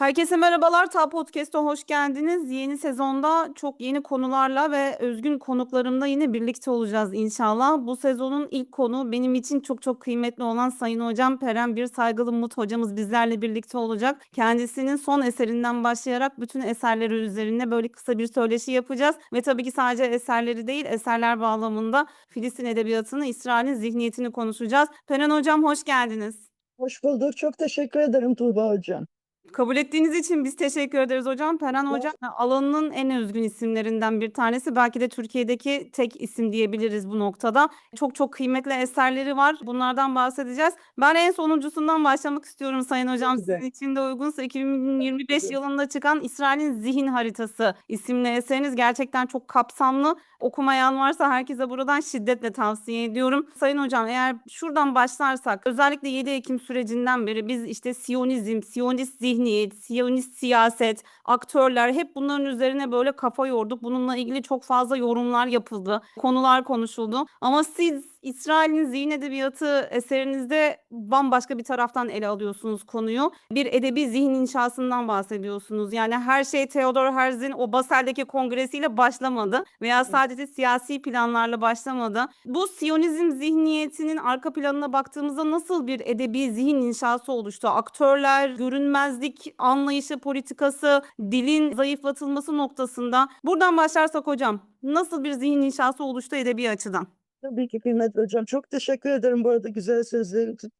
Herkese merhabalar. Ta Podcast'a hoş geldiniz. Yeni sezonda çok yeni konularla ve özgün konuklarımla yine birlikte olacağız inşallah. Bu sezonun ilk konu benim için çok çok kıymetli olan Sayın Hocam Peren Bir Saygılı Umut hocamız bizlerle birlikte olacak. Kendisinin son eserinden başlayarak bütün eserleri üzerine böyle kısa bir söyleşi yapacağız. Ve tabii ki sadece eserleri değil eserler bağlamında Filistin edebiyatını, İsrail'in zihniyetini konuşacağız. Peren Hocam hoş geldiniz. Hoş bulduk. Çok teşekkür ederim Tuğba Hocam. Kabul ettiğiniz için biz teşekkür ederiz hocam. Peren Ya- hocam alanının en özgün isimlerinden bir tanesi. Belki de Türkiye'deki tek isim diyebiliriz bu noktada. Çok çok kıymetli eserleri var. Bunlardan bahsedeceğiz. Ben en sonuncusundan başlamak istiyorum Sayın Hocam. De. Sizin için de uygunsa 2025 Tabii. yılında çıkan İsrail'in Zihin Haritası isimli eseriniz gerçekten çok kapsamlı. Okumayan varsa herkese buradan şiddetle tavsiye ediyorum. Sayın Hocam eğer şuradan başlarsak özellikle 7 Ekim sürecinden beri biz işte Siyonizm, Siyonist zihniyet, Siyonist siyaset, aktörler hep bunların üzerine böyle kafa yorduk. Bununla ilgili çok fazla yorumlar yapıldı, konular konuşuldu. Ama siz İsrail'in zihin edebiyatı eserinizde bambaşka bir taraftan ele alıyorsunuz konuyu. Bir edebi zihin inşasından bahsediyorsunuz. Yani her şey Theodor Herzl'in o Basel'deki kongresiyle başlamadı veya sadece siyasi planlarla başlamadı. Bu Siyonizm zihniyetinin arka planına baktığımızda nasıl bir edebi zihin inşası oluştu? Aktörler, görünmezlik anlayışı, politikası, dilin zayıflatılması noktasında. Buradan başlarsak hocam nasıl bir zihin inşası oluştu edebi açıdan? Tabii ki kıymetli hocam. Çok teşekkür ederim bu arada güzel sözlerin için.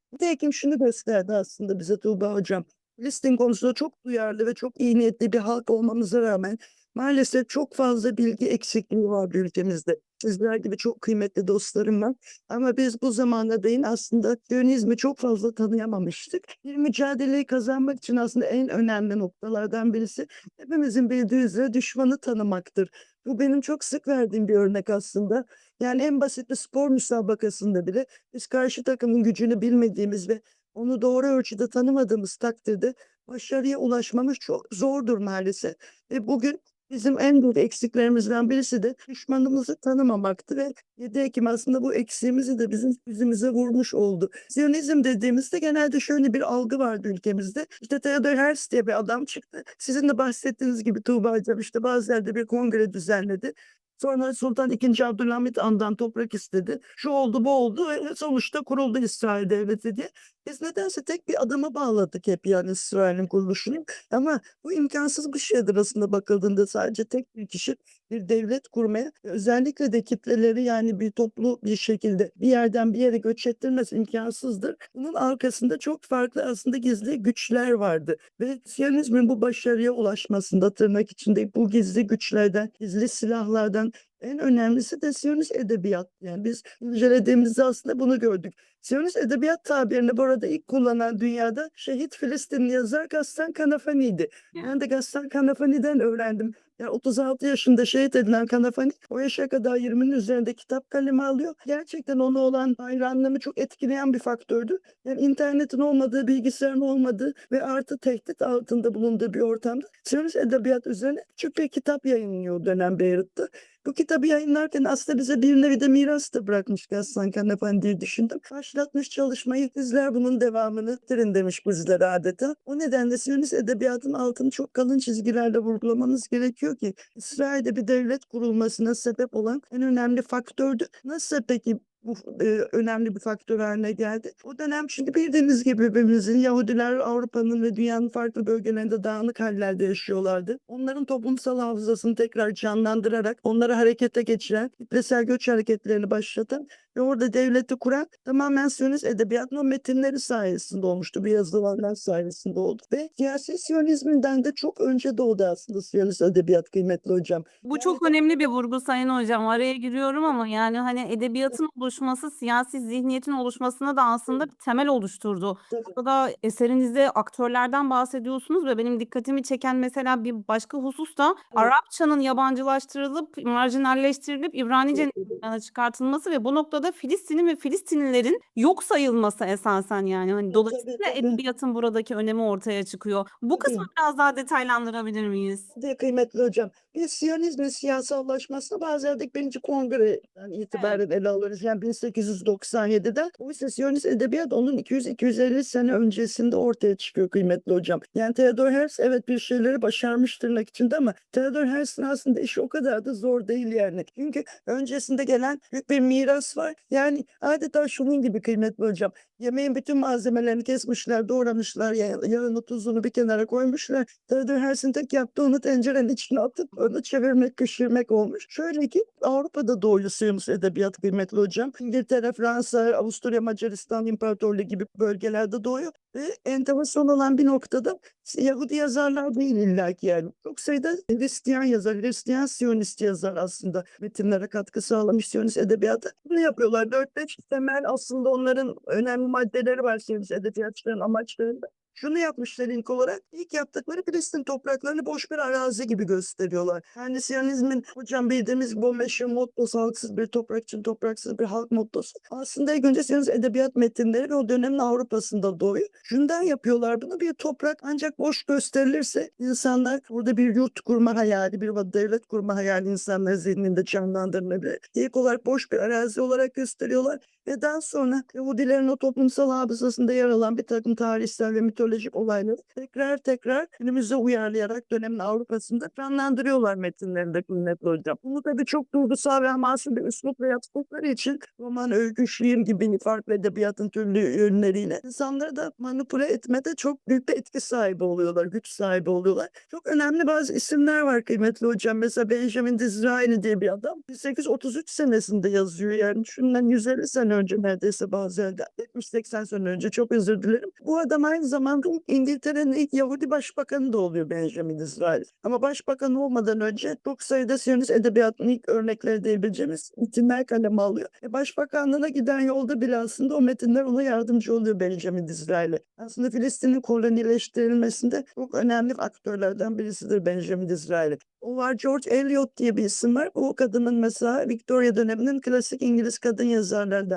Şunu gösterdi aslında bize Tuğba hocam. Filistin konusunda çok duyarlı ve çok iyi niyetli bir halk olmamıza rağmen maalesef çok fazla bilgi eksikliği var ülkemizde. Sizler gibi çok kıymetli dostlarım var. Ama biz bu zamanda değin aslında Siyonizmi çok fazla tanıyamamıştık. Bir mücadeleyi kazanmak için aslında en önemli noktalardan birisi hepimizin bildiği üzere düşmanı tanımaktır. Bu benim çok sık verdiğim bir örnek aslında. Yani en basit bir spor müsabakasında bile biz karşı takımın gücünü bilmediğimiz ve onu doğru ölçüde tanımadığımız takdirde başarıya ulaşmamız çok zordur maalesef. Ve bugün bizim en büyük eksiklerimizden birisi de düşmanımızı tanımamaktı ve 7 Ekim aslında bu eksiğimizi de bizim yüzümüze vurmuş oldu. Siyonizm dediğimizde genelde şöyle bir algı vardı ülkemizde. İşte Theodor Herzl diye bir adam çıktı. Sizin de bahsettiğiniz gibi Tuğba Hocam işte bazı yerde bir kongre düzenledi. Sonra Sultan II. Abdülhamit An'dan toprak istedi. Şu oldu bu oldu ve sonuçta kuruldu İsrail Devleti diye. Biz nedense tek bir adama bağladık hep yani İsrail'in kuruluşunu. Ama bu imkansız bir şeydir aslında bakıldığında sadece tek bir kişi bir devlet kurmaya özellikle de kitleleri yani bir toplu bir şekilde bir yerden bir yere göç ettirmesi imkansızdır. Bunun arkasında çok farklı aslında gizli güçler vardı ve Siyonizmin bu başarıya ulaşmasında tırnak içinde bu gizli güçlerden, gizli silahlardan en önemlisi de Siyonist edebiyat. Yani biz incelediğimizde aslında bunu gördük. Siyonist edebiyat tabirini bu arada ilk kullanan dünyada şehit Filistinli yazar Gaston Kanafani'ydi. Ben de Gaston Kanafani'den öğrendim. Yani 36 yaşında şehit edilen Kanafani o yaşa kadar 20'nin üzerinde kitap kalemi alıyor. Gerçekten ona olan hayranlığımı çok etkileyen bir faktördü. Yani internetin olmadığı, bilgisayarın olmadığı ve artı tehdit altında bulunduğu bir ortamda Siyonist edebiyat üzerine küçük bir kitap yayınlıyor dönem Beyrut'ta. Bu kitabı yayınlarken aslında bize bir nevi de miras da bırakmış Gaston Kanafani diye düşündüm. Başlatmış çalışmayı sizler bunun devamını bitirin demiş bizlere adeta. O nedenle Siyonist edebiyatın altını çok kalın çizgilerle vurgulamanız gerekiyor ki İsrail'de bir devlet kurulmasına sebep olan en önemli faktördü. Nasıl peki bu e, önemli bir faktör haline geldi. O dönem çünkü bildiğiniz gibi hepimizin Yahudiler Avrupa'nın ve dünyanın farklı bölgelerinde dağınık hallerde yaşıyorlardı. Onların toplumsal hafızasını tekrar canlandırarak onları harekete geçiren, kitlesel göç hareketlerini başlatan ve orada devleti kuran tamamen Siyonist edebiyatın o metinleri sayesinde olmuştu. Bu yazılanlar sayesinde oldu. Ve siyasi Siyonizminden de çok önce doğdu aslında Siyonist edebiyat kıymetli hocam. Bu çok önemli bir vurgu Sayın Hocam. Araya giriyorum ama yani hani edebiyatın oluşması siyasi zihniyetin oluşmasına da aslında bir temel oluşturdu. Burada eserinizde aktörlerden bahsediyorsunuz ve benim dikkatimi çeken mesela bir başka husus da Arapçanın yabancılaştırılıp marjinalleştirilip İbranice'nin çıkartılması ve bu noktada Filistin'in ve Filistinlilerin yok sayılması esasen yani. Hani dolayısıyla tabii. edebiyatın buradaki önemi ortaya çıkıyor. Bu kısmı biraz daha detaylandırabilir miyiz? de kıymetli hocam. Bir Siyonizmin siyasallaşmasını Bazel'deki 1. Kongre'den itibaren ele alırız. Yani 1897'de. Oysa Siyonist edebiyat onun 200-250 sene öncesinde ortaya çıkıyor kıymetli hocam. Yani Theodor Herzl evet bir şeyleri başarmış tırnak içinde ama Theodor Herzl'in aslında işi o kadar da zor değil yani. Çünkü öncesinde gelen büyük bir miras var. Yani adeta şunun gibi kıymetli hocam. Yemeğin bütün malzemelerini kesmişler, doğramışlar, ya- yağını, tuzunu bir kenara koymuşlar. Theodor Herzl'in tek yaptığı onu tencerenin içine atıp onu çevirmek, pişirmek olmuş. Şöyle ki Avrupa'da Siyonist edebiyat kıymetli hocam. İngiltere, Fransa, Avusturya, Macaristan İmparatorluğu gibi bölgelerde doğuyor. Ve enteresan olan bir noktada Yahudi yazarlar değil illaki yani. Çok sayıda Hristiyan yazar, Hristiyan Siyonist yazar aslında metinlere katkı sağlamış Siyonist edebiyata. Bunu yapıyorlar. 4-5 temel aslında onların önemli maddeleri var Siyonist edebiyatçıların amaçlarında. Şunu yapmışlar ilk olarak. ilk yaptıkları Filistin topraklarını boş bir arazi gibi gösteriyorlar. Yani Siyonizmin hocam bildiğimiz bu meşhur mottosu halksız bir toprak için topraksız bir halk mottosu. Aslında ilk önce Siyonist edebiyat metinleri ve o dönemin Avrupa'sında doğuyor. Şundan yapıyorlar bunu bir toprak ancak boş gösterilirse insanlar burada bir yurt kurma hayali, bir devlet kurma hayali insanlar zihninde canlandırılabilir. İlk olarak boş bir arazi olarak gösteriyorlar ve daha sonra Yahudilerin o toplumsal hafızasında yer alan bir takım tarihsel ve mitolojik olayları tekrar tekrar günümüze uyarlayarak dönemin Avrupa'sında canlandırıyorlar metinlerinde kıymetli hocam. Bunu tabii çok duygusal ve hamaslı bir üslupla yaptıkları için roman, öykü, şiir gibi farklı edebiyatın türlü yönleriyle insanları da manipüle etmede çok büyük bir etki sahibi oluyorlar, güç sahibi oluyorlar. Çok önemli bazı isimler var kıymetli hocam. Mesela Benjamin Disraeli diye bir adam 1833 senesinde yazıyor. Yani şundan 150 sene önce neredeyse bazı yerde 70-80 sene önce çok özür dilerim. Bu adam aynı zamanda İngiltere'nin ilk Yahudi başbakanı da oluyor Benjamin Disraeli. Ama başbakan olmadan önce çok sayıda Siyonist edebiyatının ilk örnekleri diyebileceğimiz metinler kaleme alıyor. E başbakanlığına giden yolda bile aslında o metinler ona yardımcı oluyor Benjamin Disraeli. Aslında Filistin'in kolonileştirilmesinde çok önemli aktörlerden birisidir Benjamin Disraeli. O var George Eliot diye bir isim var. O kadının mesela Victoria döneminin klasik İngiliz kadın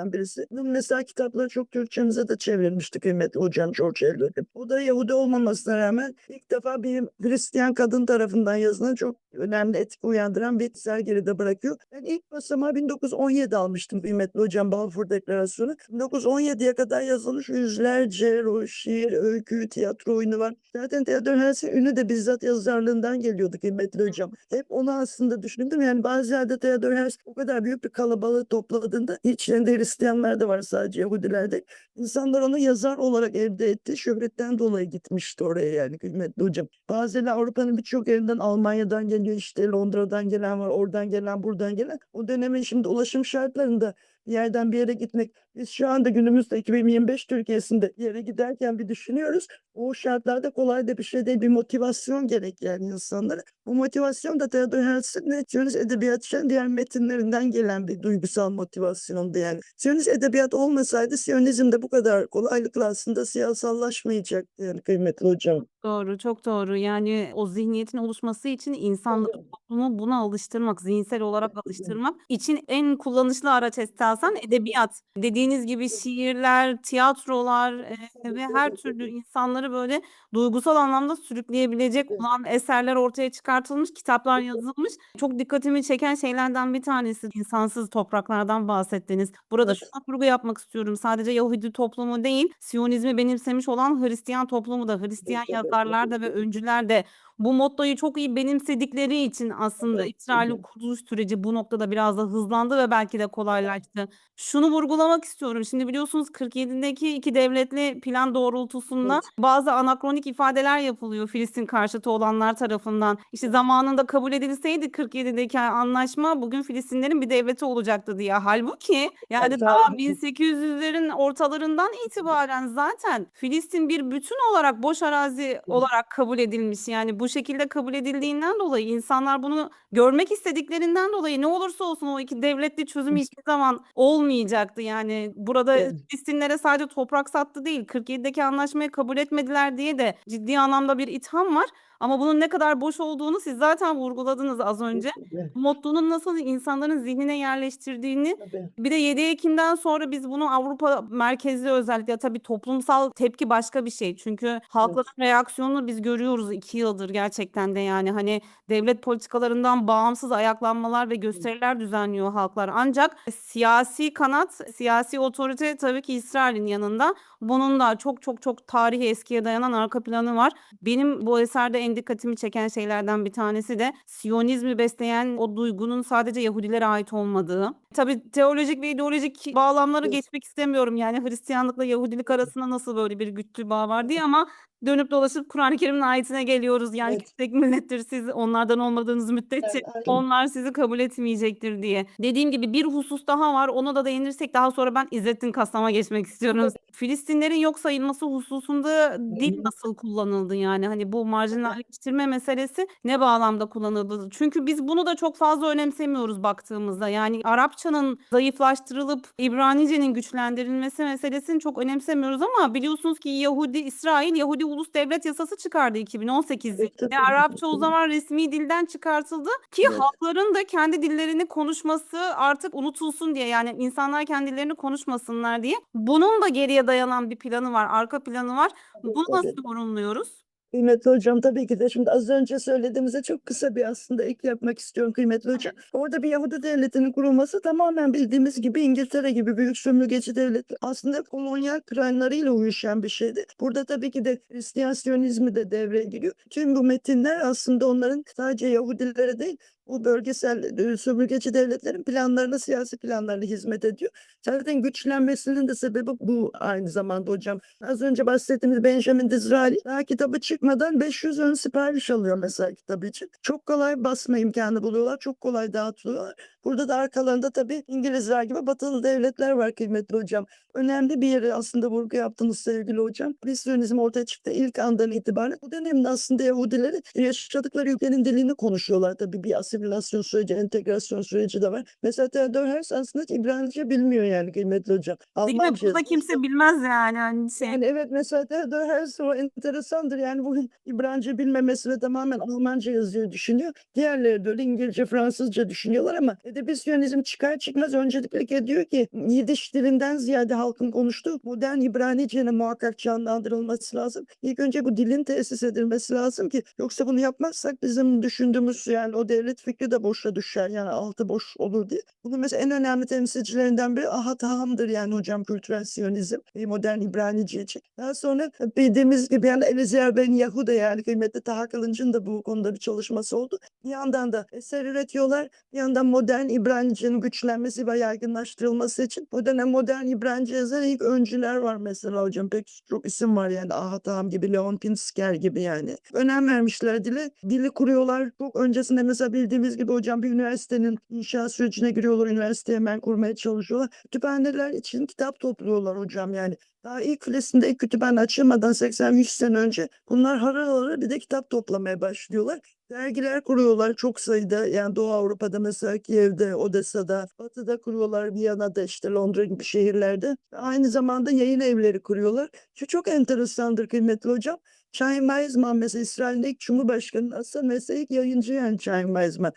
yazarlardan birisi. Mesela kitapları çok Türkçemize de çevrilmişti kıymetli hocam George Eliot'un. O da Yahudi olmamasına rağmen ilk defa bir Hristiyan kadın tarafından yazılan çok önemli etki uyandıran bir eser geride bırakıyor. Ben ilk basamağı 1917 almıştım kıymetli hocam Balfour Deklarasyonu. 1917'ye kadar yazılmış yüzlerce ro- şiir, öykü, tiyatro oyunu var. Zaten Theodor Herzl'in ünü de bizzat yazarlığından geliyordu kıymetli hocam. Hep onu aslında düşündüm. Yani bazı yerde Theodor Herzl o kadar büyük bir kalabalığı topladığında içlerinde Hristiyanlar da var sadece Yahudiler de. İnsanlar onu yazar olarak elde etti. Şöhretten dolayı gitmişti oraya yani kıymetli hocam. Bazen Avrupa'nın birçok yerinden Almanya'dan geliyor işte Londra'dan gelen var, oradan gelen, buradan gelen. O dönemin şimdi ulaşım şartlarında bir yerden bir yere gitmek. Biz şu anda günümüzde 2025 Türkiye'sinde yere giderken bir düşünüyoruz. O şartlarda kolay da bir şey değil. Bir motivasyon gerek yani insanlara. Bu motivasyon da Theodor Herzl'in Siyonist edebiyatçının diğer metinlerinden gelen bir duygusal motivasyondu yani. Siyonist edebiyat olmasaydı Siyonizm de bu kadar kolaylıkla aslında siyasallaşmayacaktı yani kıymetli hocam. Doğru, çok doğru. Yani o zihniyetin oluşması için insanları, toplumu buna alıştırmak, zihinsel olarak alıştırmak için en kullanışlı araç esasen edebiyat. Dediğiniz gibi şiirler, tiyatrolar eee, ve her türlü insanları böyle duygusal anlamda sürükleyebilecek olan eserler ortaya çıkartılmış, kitaplar yazılmış. Çok dikkatimi çeken şeylerden bir tanesi insansız topraklardan bahsettiniz. Burada şuna vurgu yapmak istiyorum. Sadece Yahudi toplumu değil, Siyonizmi benimsemiş olan Hristiyan toplumu da, Hristiyan yazarlar da ve öncüler de bu mottoyu çok iyi benimsedikleri için aslında Evet. İsrail'in kuruluş süreci bu noktada biraz da hızlandı ve belki de kolaylaştı. Şunu vurgulamak istiyorum. Şimdi biliyorsunuz 47'deki iki devletli plan doğrultusunda Evet. bazı anakronik ifadeler yapılıyor Filistin karşıtı olanlar tarafından. İşte zamanında kabul edilseydi 47'deki anlaşma bugün Filistinlerin bir devleti olacaktı diye. Halbuki yani daha Efendim? 1800'lerin ortalarından itibaren zaten Filistin bir bütün olarak boş arazi olarak kabul edilmiş. Yani bu şekilde kabul edildiğinden dolayı insanlar bunu görmek istediklerinden dolayı ne olursa olsun o iki devletli çözüm hiçbir zaman olmayacaktı. Yani burada Evet. Filistinlere sadece toprak sattı değil, 47'deki anlaşmayı kabul etmediler diye de ciddi anlamda bir itham var. Ama bunun ne kadar boş olduğunu siz zaten vurguladınız az önce. Kesinlikle. Motto'nun nasıl insanların zihnine yerleştirdiğini Tabii. bir de 7 Ekim'den sonra biz bunu Avrupa merkezli özellikle tabii toplumsal tepki başka bir şey. Çünkü halkların reaksiyonunu biz görüyoruz 2 yıldır gerçekten de yani hani devlet politikalarından bağımsız ayaklanmalar ve gösteriler düzenliyor halklar. Ancak siyasi kanat, siyasi otorite tabii ki İsrail'in yanında. Bunun da çok çok çok tarihi eskiye dayanan arka planı var. Benim bu eserde en dikkatimi çeken şeylerden bir tanesi de Siyonizmi besleyen o duygunun sadece Yahudilere ait olmadığı. Tabii teolojik ve ideolojik bağlamları geçmek istemiyorum. Yani Hristiyanlıkla Yahudilik arasında nasıl böyle bir güçlü bağ var diye ama dönüp dolaşıp Kur'an-ı Kerim'in ayetine geliyoruz. Yani Evet. tek millettir siz onlardan olmadığınız müddetçe onlar sizi kabul etmeyecektir diye. Dediğim gibi bir husus daha var. Ona da değinirsek daha sonra ben İzzettin Kastam'a geçmek istiyorum. Filistinlerin yok sayılması hususunda dil nasıl kullanıldı yani? Hani bu marjinalleştirme meselesi ne bağlamda kullanıldı? Çünkü biz bunu da çok fazla önemsemiyoruz baktığımızda. Yani Arapçanın zayıflaştırılıp İbranice'nin güçlendirilmesi meselesini çok önemsemiyoruz ama biliyorsunuz ki Yahudi, İsrail Yahudi Ulus Devlet Yasası çıkardı 2018 Evet, Arapça o zaman resmi dilden çıkartıldı ki Evet. halkların da kendi dillerini konuşması artık unutulsun diye yani insanlar kendi dillerini konuşmasınlar diye. Bunun da geriye dayanan bir planı var, arka planı var. Bunu nasıl yorumluyoruz? Kıymetli hocam tabii ki de şimdi az önce söylediğimize çok kısa bir aslında ek yapmak istiyorum kıymetli hocam. Orada bir Yahudi devletinin kurulması tamamen bildiğimiz gibi İngiltere gibi büyük sömürgeci devlet aslında kolonyal planlarıyla uyuşan bir şeydi. Burada tabii ki de Hristiyan Siyonizmi de devreye giriyor. Tüm bu metinler aslında onların sadece Yahudilere değil bu bölgesel sömürgeci devletlerin planlarına, siyasi planlarına hizmet ediyor. Zaten güçlenmesinin de sebebi bu aynı zamanda hocam. Az önce bahsettiğimiz Benjamin Disraeli daha kitabı çıkmadan 500 ön sipariş alıyor mesela kitabı için. Çok kolay basma imkanı buluyorlar. Çok kolay dağıtıyorlar. Burada da arkalarında tabii İngilizler gibi batılı devletler var kıymetli hocam. Önemli bir yere aslında vurgu yaptınız sevgili hocam. Hristiyanizm ortaya çıktı ilk andan itibaren. Bu dönemde aslında Yahudileri yaşadıkları ülkenin dilini konuşuyorlar. Tabii bir asimilasyon süreci, entegrasyon süreci de var. Mesela Theodor Herzl aslında İbranice bilmiyor yani kıymetli hocam. Değil mi? Almanca Burada kimse bilmez yani. Hani şey. Yani evet mesela Theodor Herzl o enteresandır. Yani bugün İbranice bilmemesi ve tamamen Almanca yazıyor düşünüyor. Diğerleri de öyle İngilizce, Fransızca düşünüyorlar ama Edebisyonizm çıkar çıkmaz öncelikle ediyor ki Yidiş dilinden ziyade halkın konuştuğu modern İbranice'nin muhakkak canlandırılması lazım. İlk önce bu dilin tesis edilmesi lazım ki yoksa bunu yapmazsak bizim düşündüğümüz yani o devlet fikri de boşa düşer yani altı boş olur diye. Bunun mesela en önemli temsilcilerinden biri Ahat Haham'dır yani hocam kültürel siyonizm ve modern İbranice için. Daha sonra bildiğimiz gibi yani Eliezer Ben Yahuda yani kıymetli Taha Kılınç'ın da bu konuda bir çalışması oldu. Bir yandan da eser üretiyorlar. Bir yandan modern İbranice'nin güçlenmesi ve yaygınlaştırılması için o dönem modern İbranice yazan ilk öncüler var mesela hocam. Pek çok isim var yani Ahat Haham gibi, Leon Pinsker gibi yani. Önem vermişler dile. Dili kuruyorlar. Çok öncesinde mesela bildiğimiz gibi hocam bir üniversitenin inşa sürecine giriyorlar. Üniversiteyi hemen kurmaya çalışıyorlar. Kütüphaneler için kitap topluyorlar hocam yani. Daha ilk Filistin'de kütüphane açılmadan 80-100 sene önce bunlar harıl harıl bir de kitap toplamaya başlıyorlar. Dergiler kuruyorlar çok sayıda yani Doğu Avrupa'da mesela Kiev'de, Odessa'da, Batı'da kuruyorlar, Viyana'da işte Londra gibi şehirlerde. Aynı zamanda yayın evleri kuruyorlar. Şu çok enteresandır kıymetli hocam. Chaim Weizmann mesela İsrail'in ilk Cumhurbaşkanı'nın asıl mesleği ilk yayıncı yani Chaim Weizmann.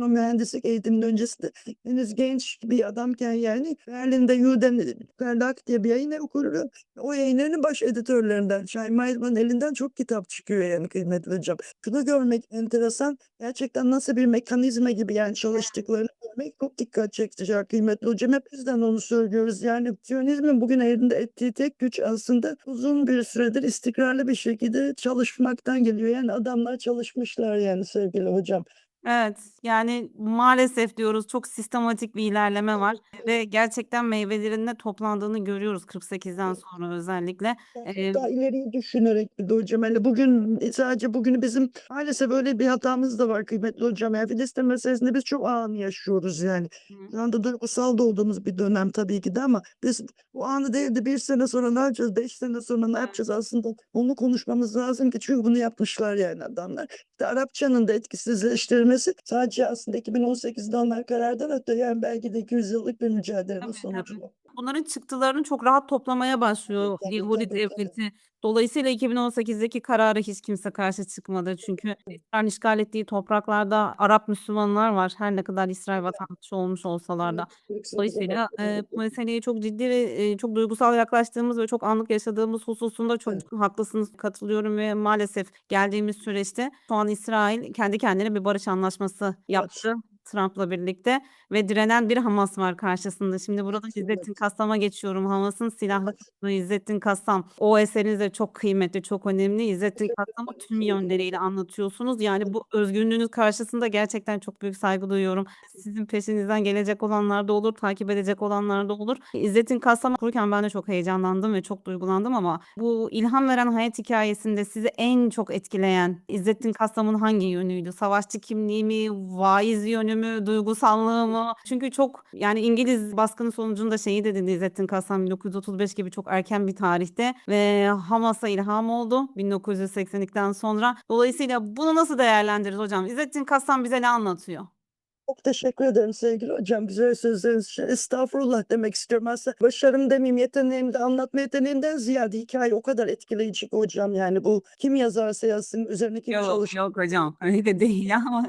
O mühendislik eğitiminin öncesinde henüz genç bir adamken yani Berlin'de Juden Verlag diye bir yayın evi kuruyor. O yayınların baş editörlerinden Chaim Weizmann'ın elinden çok kitap çıkıyor yani kıymetli hocam. Şunu görmek enteresan. Gerçekten nasıl bir mekanizma gibi yani çalıştıklarını görmek çok dikkat çekici kıymetli hocam. Hep bizden onu söylüyoruz. Yani Siyonizmin bugün elinde ettiği tek güç aslında uzun bir süredir istikrarlı bir şekilde çalışmaktan geliyor. Yani adamlar çalışmışlar yani sevgili hocam. Evet, yani maalesef diyoruz çok sistematik bir ilerleme var ve gerçekten meyvelerinin de toplandığını görüyoruz 48'den sonra özellikle. Eee daha ileriyi düşünerek bir de hocam. Hani bugün sadece bugünü bizim maalesef öyle bir hatamız da var kıymetli hocam. Yani Filistin meselesinde biz çok anı yaşıyoruz yani. Hı. Şu anda duygusal da olduğumuz bir dönem tabii ki de ama biz bu anı değil de bir sene sonra ne yapacağız, beş sene sonra ne Evet. yapacağız aslında onu konuşmamız lazım ki çünkü bunu yapmışlar yani adamlar. İşte Arapçanın da etkisizleştirilmesi sadece aslında 2018'de alınan karardan öte yani belki de 200 yıllık bir mücadelenin sonucu. Bunların çıktılarını çok rahat toplamaya başlıyor Tabii, Yahudi tabii, tabii. devleti. Dolayısıyla 2018'deki karara hiç kimse karşı çıkmadı. Çünkü İsrail'in işgal ettiği topraklarda Arap Müslümanlar var. Her ne kadar İsrail vatandaşı olmuş olsalar da. Dolayısıyla, eee, bu meseleye çok ciddi ve, eee, çok duygusal yaklaştığımız ve çok anlık yaşadığımız hususunda çok Evet. haklısınız, katılıyorum ve maalesef geldiğimiz süreçte şu an İsrail kendi kendine bir barış anlaşması Evet. yaptı Trump'la birlikte ve direnen bir Hamas var karşısında. Şimdi burada İzzettin. Kassam'a geçiyorum. Hamas'ın silahlı kısmı İzzettin Kassam. O eseriniz de çok kıymetli, çok önemli. İzzettin Kassam'ı tüm yönleriyle anlatıyorsunuz. Yani bu özgünlüğünüz karşısında gerçekten çok büyük saygı duyuyorum. Sizin peşinizden gelecek olanlar da olur, takip edecek olanlar da olur. İzzettin Kassam'ı okurken ben de çok heyecanlandım ve çok duygulandım ama bu ilham veren hayat hikâyesinde sizi en çok etkileyen İzzettin Kassam'ın hangi yönüydü? Savaşçı kimliği mi, vaiz yönü mü, duygusallığı mı? Çünkü çok yani İngiliz baskını sonucunda şehit edildi İzzettin Kassam 1935 gibi çok erken bir tarihte ve Hamas'a ilham oldu 1982'den sonra. Dolayısıyla bunu nasıl değerlendiririz hocam? İzzettin Kassam bize ne anlatıyor? Çok teşekkür ederim sevgili hocam. Güzel sözleriniz için. Estağfurullah demek istiyorum. Aslında başarım demeyeyim, yeteneğim de anlatma yeteneğimden ziyade hikaye o kadar etkileyici ki hocam. Yani bu kim yazarsa yazsın, üzerine kim Yok, çalış yok hocam. Öyle de değil ama.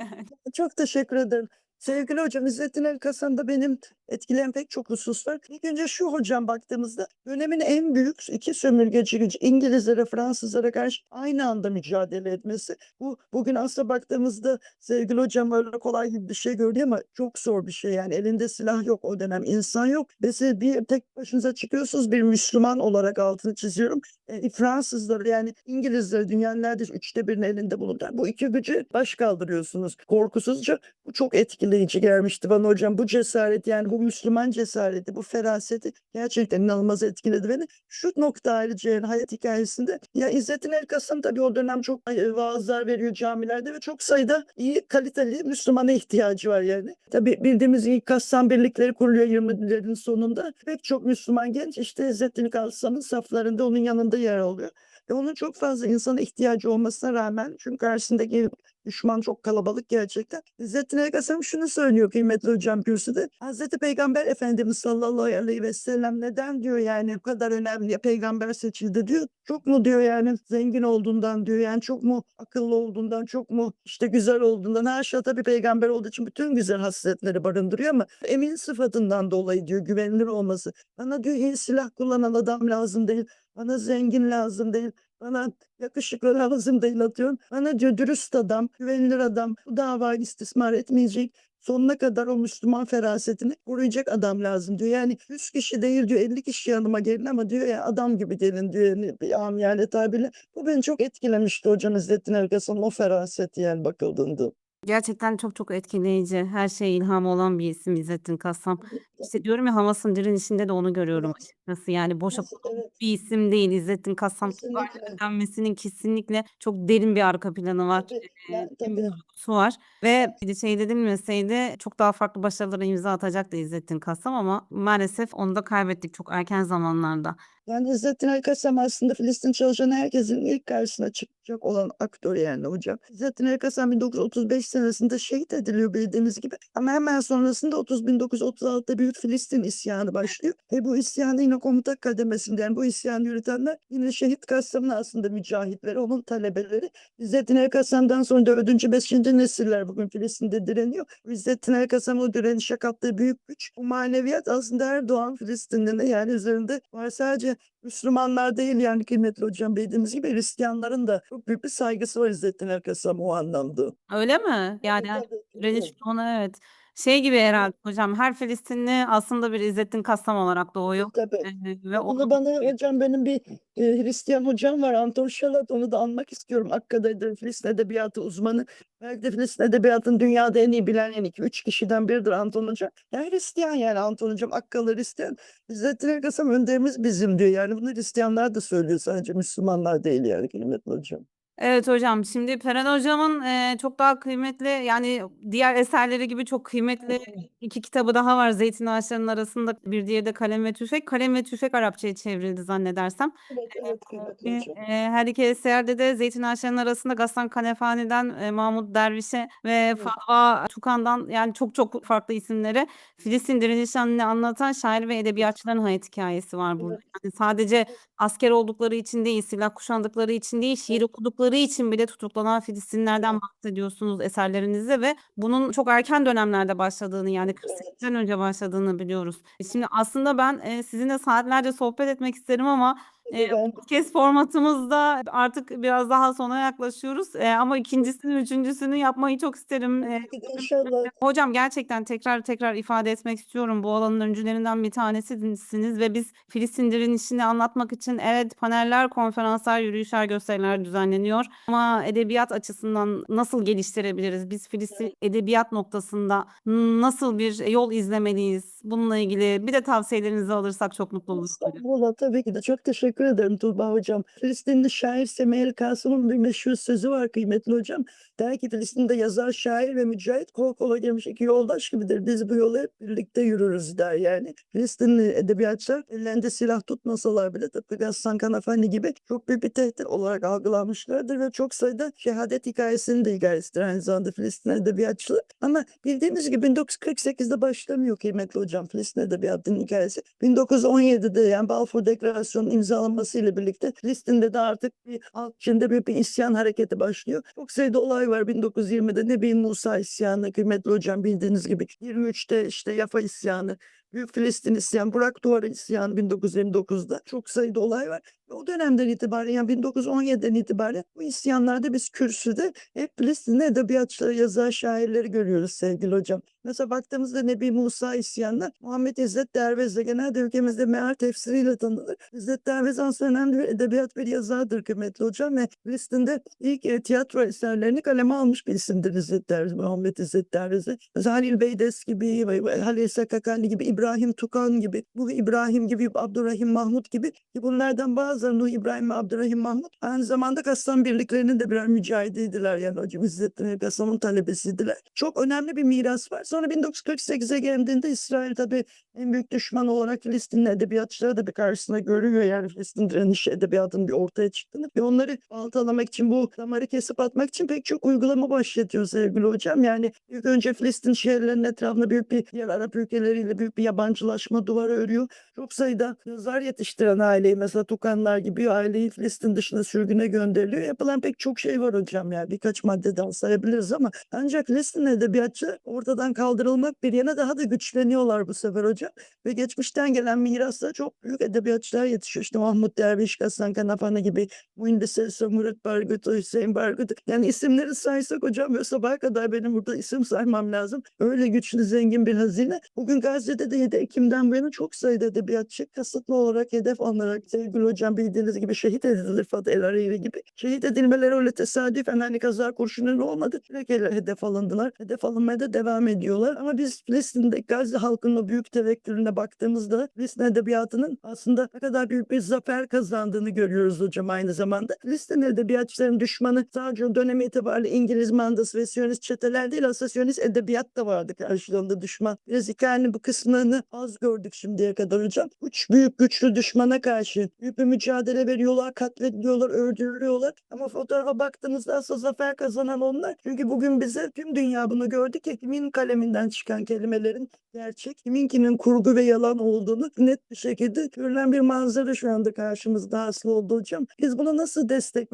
Çok teşekkür ederim. Sevgili hocam, İzzettin Erkasan'da benim etkileyen pek çok husus var. İlk önce şu hocam baktığımızda dönemin en büyük iki sömürgeci gücü İngilizlere, Fransızlara karşı aynı anda mücadele etmesi. Bu bugün aslında baktığımızda sevgili hocam öyle kolay gibi bir şey görünüyor ama çok zor bir şey. Yani elinde silah yok o dönem, insan yok. Ve siz bir tek başınıza çıkıyorsunuz bir Müslüman olarak altını çiziyorum. E, Fransızlar yani İngilizler dünyanın neredeyse üçte birini elinde bulunduran bu iki gücü baş kaldırıyorsunuz korkusuzca. Bu çok etkileyici gelmişti bana hocam. Bu cesaret yani bu Müslüman cesareti, bu feraseti gerçekten inanılmaz etkiledi beni. Şu nokta ayrıca yani hayat hikayesinde ya İzzettin Erkasım tabii o dönem çok e, vaazlar veriyor camilerde ve çok sayıda iyi kaliteli Müslümana ihtiyacı var yani. Tabii bildiğimiz gibi Kassam birlikleri kuruluyor 20'lerin sonunda. Pek çok Müslüman genç işte İzzettin Kassam'ın saflarında onun yanında yer alıyor. Ve onun çok fazla insana ihtiyacı olmasına rağmen çünkü karşısındaki düşman çok kalabalık gerçekten. İzzettin Erkasım şunu söylüyor kıymetli hocam kürsüde. Hazreti Peygamber Efendimiz sallallahu aleyhi ve sellem neden diyor yani bu kadar önemli peygamber seçildi diyor. Çok mu diyor yani zengin olduğundan diyor yani çok mu akıllı olduğundan çok mu işte güzel olduğundan haşa tabii peygamber olduğu için bütün güzel hasletleri barındırıyor ama emin sıfatından dolayı diyor güvenilir olması. Bana diyor iyi silah kullanan adam lazım değil. Bana zengin lazım değil. Bana yakışıklı lazım değil atıyorum. Bana diyor dürüst adam, güvenilir adam, bu davayı istismar etmeyecek. Sonuna kadar o Müslüman ferasetini koruyacak adam lazım diyor. Yani 100 kişi değil diyor 50 kişi yanıma gelin ama diyor ya adam gibi gelin diyor. Yani bir amiyane tabirle. Bu beni çok etkilemişti hocam İzzettin Erkas'ın o feraseti yani bakıldığında. Gerçekten çok çok etkileyici. Her şeye ilham olan bir isim İzzettin Kassam. İşte diyorum ya Hamas'ın direnişinde de onu görüyorum Evet. açıkçası. Yani boşa Evet, bir isim değil. İzzettin Kassam Kesinlikle. denmesinin kesinlikle çok derin bir arka planı var. Tabii, Eee, ya, derin bir tabii. duygusu var ve bir de şey edilmeseydi çok daha farklı başarılara imza atacaktı İzzettin Kassam ama maalesef onu da kaybettik çok erken zamanlarda. Yani İzzettin Erkasım aslında Filistin çalışan herkesin ilk karşısına çıkacak olan aktör yani hocam. İzzettin Erkasım 1935 senesinde şehit ediliyor bildiğiniz gibi. Ama hemen sonrasında 30 1936'da Büyük Filistin isyanı başlıyor. Ve bu isyanı yine komuta kademesinde yani bu isyanı yürütenler yine şehit Kassam'ın aslında mücahitleri, onun talebeleri. İzzettin Erkasam'dan sonra 4. 5. nesiller bugün Filistin'de direniyor. İzzettin Erkasam o direnişe kattığı büyük güç. Bu maneviyat aslında Erdoğan Filistin'de yani üzerinde var sadece Müslümanlar değil yani kıymetli hocam bildiğimiz gibi Hristiyanların da çok büyük bir saygısı var İzzettin Erkasam o anlamda. Öyle mi? Yani tabii. ona evet. Şey gibi herhâlde hocam her Filistinli aslında bir İzzettin Kassam olarak doğuyor. Tabii. Eee, ve onu bana hocam benim bir eee, Hristiyan hocam var Anton Şalat onu da anmak istiyorum. Akkada'da Filistin Edebiyatı uzmanı. Belki de Filistin Edebiyatı'nı dünyada en iyi bilen en 2-3 kişiden biridir Anton Hocam. Ya Hristiyan yani Anton Hocam Akkalı Hristiyan. İzzettin Erkasam önderimiz bizim diyor. Yani bunu Hristiyanlar da söylüyor sadece Müslümanlar değil yani kıymetli hocam. Evet hocam, şimdi Peren hocamın, eee, çok daha kıymetli, yani diğer eserleri gibi çok kıymetli 2 kitabı daha var Zeytin Ağaçları'nın Arasında, bir diğeri de Kalem ve Tüfek. Kalem ve Tüfek Arapçaya çevrildi zannedersem. Evet, evet kıymetli Eee, hocam. her iki eserde de Zeytin Ağaçları'nın Arasında Gassan Kanefani'den, eee, Mahmut Derviş'e ve Evet. Fatma Tukan'dan yani çok çok farklı isimlere Filistin direnişlerini anlatan şair ve edebiyatçıların hayat hikâyesi var burada. Evet. Yani sadece asker oldukları için değil, silah kuşandıkları için değil, şiir Evet. Okudukları için bile tutuklanan Filistinlilerden bahsediyorsunuz eserlerinizde ve bunun çok erken dönemlerde başladığını yani Evet. 48'den önce başladığını biliyoruz. E, şimdi aslında ben, eee, sizinle saatlerce sohbet etmek isterim ama, eee, podcast formatımızda artık biraz daha sona yaklaşıyoruz, eee, ama 2'ncisini, 3'üncüsünü yapmayı çok isterim. Eee, İnşallah. hocam gerçekten tekrar tekrar ifade etmek istiyorum. Bu alanın öncülerinden bir tanesisiniz ve biz Filistin direnişini anlatmak için evet paneller, konferanslar, yürüyüşler, gösteriler düzenleniyor ama edebiyat açısından nasıl geliştirebiliriz? Biz Filistin edebiyat noktasında nasıl bir yol izlemeliyiz? Bununla ilgili bir de tavsiyelerinizi alırsak çok mutlu oluruz hocam. Estağfurullah, tabii ki de. Çok teşekkür ederim Tuğba hocam. Filistinli şair Semih El Kasım'ın bir meşhur sözü var kıymetli hocam. Der ki Filistin'de yazar, şair ve mücahit kol kola girmiş iki yoldaş gibidir. Biz bu yolu hep birlikte yürürüz der yani. Filistinli edebiyatçılar ellerinde silah tutmasalar bile tıpkı Gassan Kanafani gibi çok büyük bir tehdit olarak algılanmışlardır ve çok sayıda şehadet hikayesini de hikayesidir aynı zamanda Filistin edebiyatçılık. Ama bildiğimiz gibi 1948'de başlamıyor kıymetli hocam Filistin edebiyatının hikayesi. 1917'de yani Balfour Deklarasyonu'nun imzalanmasıyla birlikte Filistin'de de artık bir halk içinde büyük bir isyan hareketi başlıyor. Çok sayıda olay var 1920'de Nebi Musa isyanı kıymetli hocam bildiğiniz gibi. 23'te işte Yafa isyanı, Büyük Filistin isyanı, Burak Duvarı isyanı 1929'da. Çok sayıda olay var. O dönemden itibaren yani 1917'den itibaren bu isyanlarda biz kürsüde hep Filistinli edebiyatçıları, yazar, şairleri görüyoruz sevgili hocam. Mesela baktığımızda Nebi Musa isyanına Muhammed İzzet Dervez'le genelde ülkemizde meal tefsiriyle tanınır. İzzet Dervez aslında önemli bir edebiyat ve yazardır kıymetli hocam ve Filistin'de ilk e, tiyatro eserlerini kaleme almış bir isimdir İzzet Dervez, Muhammed İzzet Dervez'i. Mesela Halil Beydes gibi, Halil Sakakali gibi, İbrahim Tukan gibi, Nuh İbrahim gibi, Abdurrahim Mahmut gibi bunlardan bazıları Nuh İbrahim ve Abdurrahim Mahmut aynı zamanda Gassam birliklerinin de birer mücahidiydiler yani hocam İzzettin Gassam'ın talebesiydiler. Çok önemli bir miras var. Sonra 1948'e geldiğinde İsrail tabii en büyük düşman olarak Filistinli edebiyatçıları da bir karşısına görüyor yani Filistin direnişi edebiyatının bir ortaya çıktığını ve onları baltalamak için bu damarı kesip atmak için pek çok uygulama başlatıyor sevgili hocam. Yani ilk önce Filistin şehirlerinin etrafında büyük bir diğer Arap ülkeleriyle büyük bir yabancılaşma duvarı örüyor. Çok sayıda yazar yetiştiren aileyi mesela Tukanlar gibi aileyi Filistin dışına sürgüne gönderiliyor. Yapılan pek çok şey var hocam yani birkaç maddeden sayabiliriz ama ancak Filistin edebiyatçı ortadan kaldırılmak bir yana daha da güçleniyorlar bu sefer hocam. Ve geçmişten gelen mirasla çok büyük edebiyatçılar yetişiyor. İşte Mahmut Derviş, Gassan Kanafani gibi, Muhindi Selso, Murat Bargut, Hüseyin Bargut. Yani isimleri saysak hocam ve sabaha kadar benim burada isim saymam lazım. Öyle güçlü, zengin bir hazine. Bugün Gazze'de de 7 Ekim'den yana çok sayıda edebiyatçı kasıtlı olarak hedef alınarak sevgili hocam bildiğiniz gibi şehit edilir Fatih El Hariri gibi. Şehit edilmeleri öyle tesadüfen hani kaza kurşunun olmadı. Ele- hedef alındılar. Hedef alınmaya da devam ediyorlar. Ama biz Filistin'de Gazze halkının büyük tevekkülüne baktığımızda Filistin edebiyatının aslında ne kadar büyük bir zafer kazandığını görüyoruz hocam aynı zamanda. Filistin edebiyatçıların düşmanı sadece dönemi itibariyle İngiliz mandası ve Siyonist çeteler değil aslında Siyonist edebiyat da vardı karşılarında düşman. Biraz hikayenin bu kısmını az gördük şimdiye kadar hocam. Üç büyük güçlü düşmana karşı büyük bir mücadele veriyorlar, katlediliyorlar, öldürülüyorlar. Ama fotoğrafa baktığınızda asıl zafer kazanan onlar. Çünkü bugün bize tüm dünya bunu gördü ki kimin kaleminden çıkan kelimelerin gerçek, kiminkinin kurgu ve yalan olduğunu net bir şekilde görülen bir manzara şu anda karşımızda asıl oldu hocam. Biz buna nasıl destek?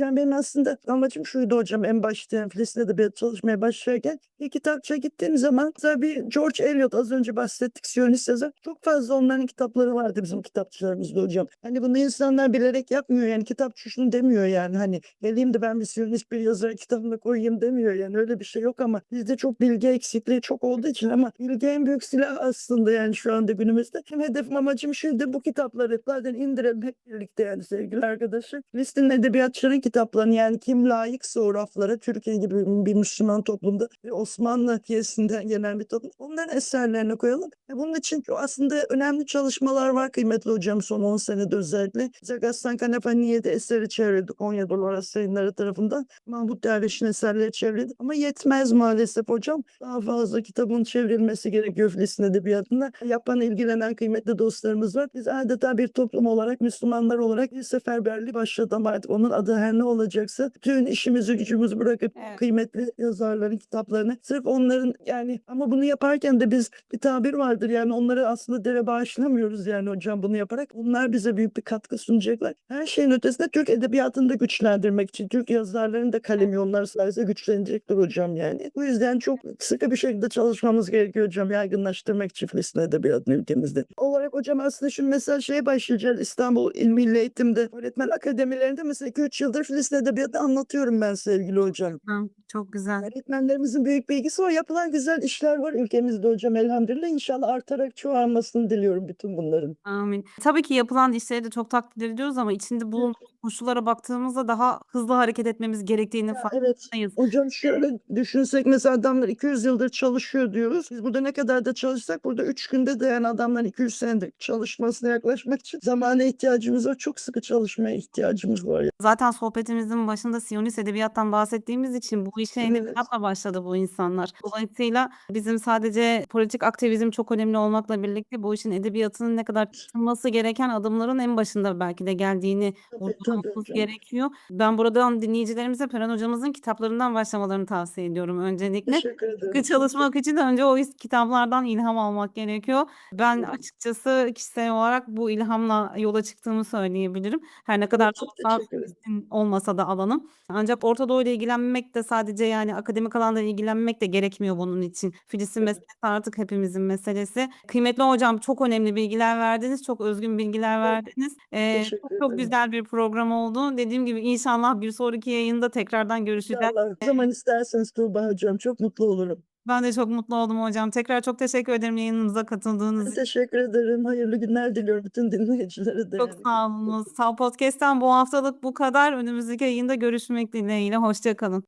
Yani benim aslında amacım şuydu hocam en başta yani Filistin Edebiyatı çalışmaya başlarken bir kitapçıya gittiğim zaman tabii George Eliot az önce bahsettik Siyonist yazar. Çok fazla onların kitapları vardı bizim kitapçılarımızda hocam. Hani bunu insanlar bilerek yapmıyor yani kitapçı şunu demiyor yani hani geleyim de ben bir Siyonist bir yazar kitabını koyayım demiyor yani öyle bir şey yok ama bizde çok bilgi eksikliği çok olduğu için ama bilgi en büyük silah aslında yani şu anda günümüzde. Şimdi hedefim amacım şimdi bu kitapları zaten indirelim hep birlikte yani sevgili arkadaşlar. Filistin edebiyatçıların kitaplarını yani kim layıksa o raflara Türkiye gibi bir Müslüman toplumda ve Osmanlı piyesinden gelen bir toplum onların eserlerini koyalım. E, bunun için aslında önemli çalışmalar var kıymetli hocam son 10 senede özellikle. Zagastan Kanapaniye'de eseri çevrildi Konya Dolores yayınları tarafından. Mahmut Derviş'in eserleri çevrildi. Ama yetmez maalesef hocam. Daha fazla kitabın çevrilmesi gerekiyor Filistin Edebiyatı'nda. Yapan, ilgilenen kıymetli dostlarımız var. Biz adeta bir toplum olarak, Müslümanlar olarak bir seferberliği başladım artık. Onun adı her ne olacaksa bütün işimizi gücümüzü bırakıp Evet. kıymetli yazarların kitaplarını sırf onların yani ama bunu yaparken de biz bir tabir vardır yani onları aslında deve bağışlamıyoruz yani hocam bunu yaparak. Onlar bize büyük bir katkı sunacaklar. Her şeyin ötesinde Türk edebiyatını da güçlendirmek için Türk yazarların da kalemi onlar sayesinde güçlenecektir hocam yani. Bu yüzden çok sıkı bir şekilde çalışmamız gerekiyor hocam yaygınlaştırmak için Filistin edebiyatını ülkemizde. Olarak hocam aslında şimdi mesela şeye başlayacağız İstanbul İl Milli Eğitim'de öğretmen akademilerinde mesela 2-3 yıldır Filistin edebiyatı anlatıyorum ben sevgili hocam. Hı, çok güzel. Öğretmenlerimizin büyük bilgisi var. Yapılan güzel işler var ülkemizde hocam elhamdülillah. İnşallah artarak çoğalmasını diliyorum bütün bunların. Amin. Tabii ki yapılan işleri de çok takdir ediyoruz ama içinde bulunduğumuz koşullara baktığımızda daha hızlı hareket etmemiz gerektiğini Ya evet. farkındayız. Hocam şöyle düşünsek mesela adamlar 200 yıldır çalışıyor diyoruz. Biz burada ne kadar da çalışsak burada 3 günde de yani adamlar 200 senedir çalışmasına yaklaşmak için zamana ihtiyacımız var. Çok sıkı çalışmaya ihtiyacımız var. Zaten sohbetimizin başında Siyonist edebiyattan bahsettiğimiz için bu işe Evet. edebiyatla başladı bu insanlar. Dolayısıyla bizim sadece politik aktivizm çok önemli olmakla birlikte bu işin edebiyatının ne kadar tutulması gereken adımların en başında belki de geldiğini Tabii, tabii vurgulamamız hocam. gerekiyor. Ben buradan dinleyicilerimize Peren hocamızın kitaplarından başlamalarını tavsiye ediyorum öncelikle. Teşekkür ederim. Çalışmak için önce o kitaplardan ilham almak gerekiyor. Ben Evet. açıkçası kişisel olarak bu ilhamla yola çıktığımı söyleyebilirim. Her ne kadar çok olmasa da alanım. Ancak Orta Doğu ile ilgilenmek de sadece yani akademik alanda ilgilenmek de gerekmiyor bunun için. Filistin Evet. meselesi artık hepimizin meselesi. Kıymetli hocam çok önemli bilgiler verdiniz. Çok özgün bilgiler Evet. verdiniz. Ee, çok, çok güzel bir program oldu. Dediğim gibi inşallah bir sonraki yayında tekrardan görüşeceğiz. İnşallah. Zaman isterseniz Tuğba hocam çok mutlu olurum. Ben de çok mutlu oldum hocam. Tekrar çok teşekkür ederim yayınımıza katıldığınız için. teşekkür ederim. Hayırlı günler diliyorum bütün dinleyicilere de. Çok sağ olun. Sağ Podcast'ten bu haftalık bu kadar. Önümüzdeki yayında görüşmek dileğiyle. Hoşça kalın.